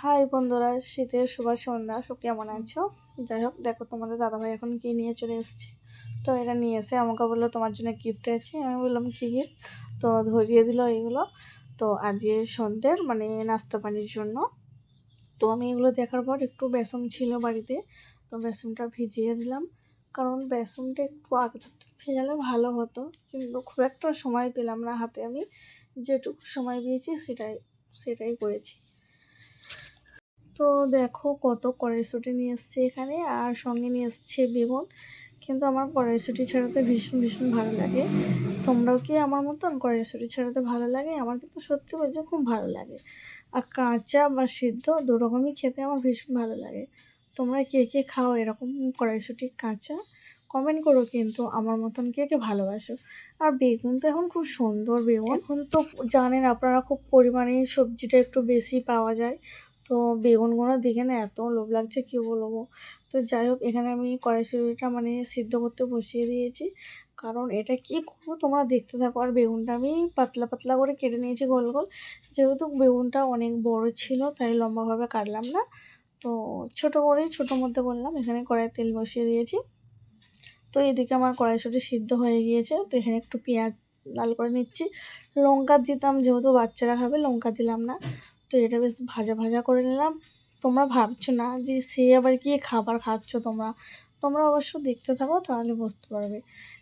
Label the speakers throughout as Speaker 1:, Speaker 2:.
Speaker 1: High বন্ধুরা শীতের শুভ সন্ধ্যা, সব কেমন আছো? যাই হোক, দেখো তোমাদের দাদাভাই এখন কি নিয়ে চলে এসেছে। তো এটা নিয়ে এসে আমাকে বলল, তোমার জন্য গিফট আছে। আমি বললাম, কি গিফট তো ধরিয়ে দিল এগুলো। তো আজকে সন্ধ্যের মানে নাস্তা পানির জন্য। তো আমি এগুলো দেখার পর একটু বেসন ছিল বাড়িতে। তো বেসনটা ভিজিয়ে দিলাম। কারণ বেসনটা একটু আগে থাকতে ভেজালে ভালো হতো। কিন্তু খুব একটা সময় পেলাম না হাতে। আমি যেটুকু সময় পেয়েছি, সেটাই সেটাই করেছি। দেখো কত কড়াইশুঁটি নিয়ে এসছে এখানে আর সঙ্গে নিয়ে এসছে বেগুন। কিন্তু আমার কড়াইশুটি ছাড়াতে ভীষণ ভীষণ ভালো লাগে। তোমরাও কি আমার মতন কড়াইশুঁটি ছাড়াতে ভালো লাগে? আমার কিন্তু সত্যি বলছে খুব ভালো লাগে। আর কাঁচা বা সিদ্ধ দু রকমই খেতে আমার ভীষণ ভালো লাগে। তোমরা কে কে খাও এরকম কড়াইশুঁটি কাঁচা? কমেন্ট করো কিন্তু আমার মতন কে কে ভালোবাসো। আর বেগুন তো এখন খুব সুন্দর বেগুন। এখন তো জানেন আপনারা খুব পরিমাণে সবজিটা একটু বেশি পাওয়া যায়। তো বেগুনগুলো দেখে না এত লোভ লাগছে, কী বলব? তো যাই হোক, এখানে আমি কড়াইশুটিটা মানে সিদ্ধ করতে বসিয়ে দিয়েছি। কারণ এটা কি করব তোমরা দেখতে থাকো। আর বেগুনটা আমি পাতলা পাতলা করে কেটে নিয়েছি গোল গোল। যেহেতু বেগুনটা অনেক বড় ছিল, তাই লম্বাভাবে কাটলাম না। তো ছোট করেই ছোটোর মধ্যে বললাম, এখানে কড়াই তেল বসিয়ে দিয়েছি। তো এদিকে আমার কড়াইশুটি সিদ্ধ হয়ে গিয়েছে। তো এখানে একটু পেঁয়াজ লাল করে নিচ্ছি। লঙ্কা দিতাম, যেহেতু বাচ্চারা খাবে, লঙ্কা দিলাম না। তো এটা বেশ ভাজা ভাজা করে নিলাম। তোমরা ভাবছ না যে সে আবার কি খাবার খাচ্ছ তোমরা? তোমরা অবশ্য দেখতে থাকো, তাহলে বুঝতে পারবে।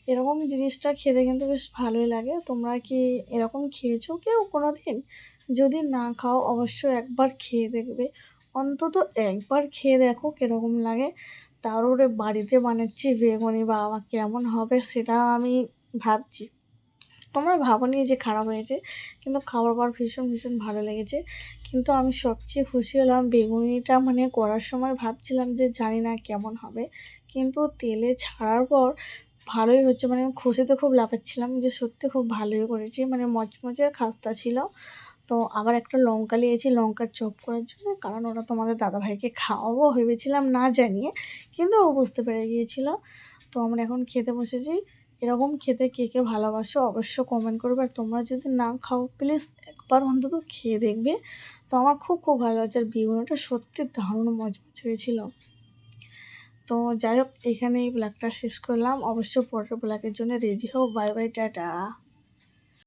Speaker 1: এরকম জিনিসটা খেতে কিন্তু বেশ ভালোই লাগে। তোমরা কি এরকম খেয়েছো কেউ কোনো দিন যদি না খাও অবশ্যই একবার খেয়ে দেখবে। অন্তত একবার খেয়ে দেখো কীরকম লাগে। তার উপরে বাড়িতে বানাচ্ছি, বেগুনি বাবা কেমন হবে সেটা আমি ভাবছি। তোমরা ভাবনি যে খারাপ হয়েছে, কিন্তু খাওয়ার পর ভীষণ ভীষণ ভালো লেগেছে। কিন্তু আমি সবচেয়ে খুশি হলাম বেগুনিটা মানে করার সময় ভাবছিলাম যে জানি না কেমন হবে। কিন্তু তেলে ছাড়ার পর ভালোই হচ্ছে মানে আমি খুশিতে খুব লাফাচ্ছিলাম যে সত্যি খুব ভালোই করেছি মানে মচমচে খাস্তা ছিল। তো আবার একটা লঙ্কা নিয়েছি, লঙ্কার চপ করার জন্য, কারণ ওরা তোমাদের দাদাভাইকে খাওয়াবো ভেবেছিলাম না জানিয়ে, কিন্তু ও বুঝতে পেরে গিয়েছিল। তো আমরা এখন খেতে বসেছি এরকম খেতে কে কে ভালোবাসো অবশ্য কমেন্ট করবে। আর তোমরা যদি না খাও প্লিজ একবার অন্তত খেয়ে দেখবে। তো আমার খুব খুব ভালো লাগছে। আর বেগুনটা সত্যি দারুণ মজমজ হয়েছিল। তো যাই হোক এখানে এই ব্লগটা শেষ করলাম। অবশ্য পরের ব্লগের জন্য রেডি হোক বাই বাই টাটা।